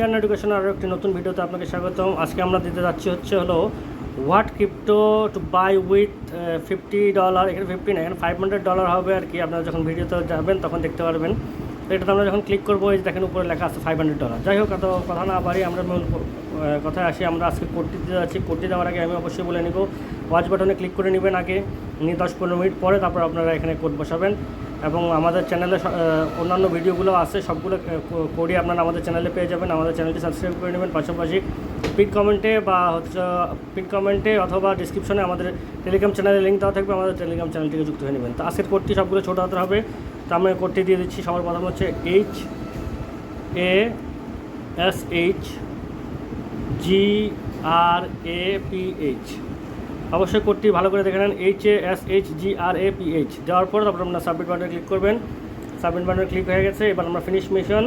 ইয়ান education আরও একটি নতুন ভিডিওতে আপনাকে স্বাগতম। আজকে আমরা দিতে যাচ্ছি হচ্ছে হলো what crypto to buy with fifty dollar এখানে ফিফটি না, এখানে ফাইভ হান্ড্রেড ডলার হবে আর কি। আপনারা যখন ভিডিওতে যাবেন তখন দেখতে পারবেন। এটাতে আমরা যখন ক্লিক করব, এই দেখেন উপরে লেখা আছে ফাইভ হান্ড্রেড ডলার যাই হোক, এত কথা না বাড়ি আমরা মূল কথায় আসি। আমরা আজকে কোডটি দিতে যাচ্ছি। কোডটি দেওয়ার আগে আমি অবশ্যই বলে নিব ওয়াচ বাটনে ক্লিক করে নেবেন আগে, নিয়ে দশ পনেরো মিনিট পরে তারপর আপনারা এখানে কোড বসাবেন। এবং আমাদের চ্যানেলে অন্যান্য ভিডিওগুলো আছে, সবগুলো কোডই আপনারা আমাদের চ্যানেলে পেয়ে যাবেন। আমাদের চ্যানেলটি সাবস্ক্রাইব করে নেবেন। পাশাপাশি পিন কমেন্টে বা হচ্ছে পিন কমেন্টে অথবা ডিসক্রিপশনে আমাদের টেলিগ্রাম চ্যানেলের লিঙ্ক দেওয়া থাকবে। আমাদের টেলিগ্রাম চ্যানেলটিকে যুক্ত হয়ে নেবেন। তো আজকের কোডটি সবগুলো ছোটো হাতে হবে। তো আমি কোডটি দিয়ে দিচ্ছি। সবার প্রথম হচ্ছে H A S H G R A P H অবশ্যই কোডটি ভালো করে দেখে নেন H A S H G R A P H দেওয়ার পর তারপর আপনার সাবমিট বাটনে ক্লিক করবেন। সাবমিট বাটনে ক্লিক হয়ে গেছে, এবার আমরা ফিনিশ মিশন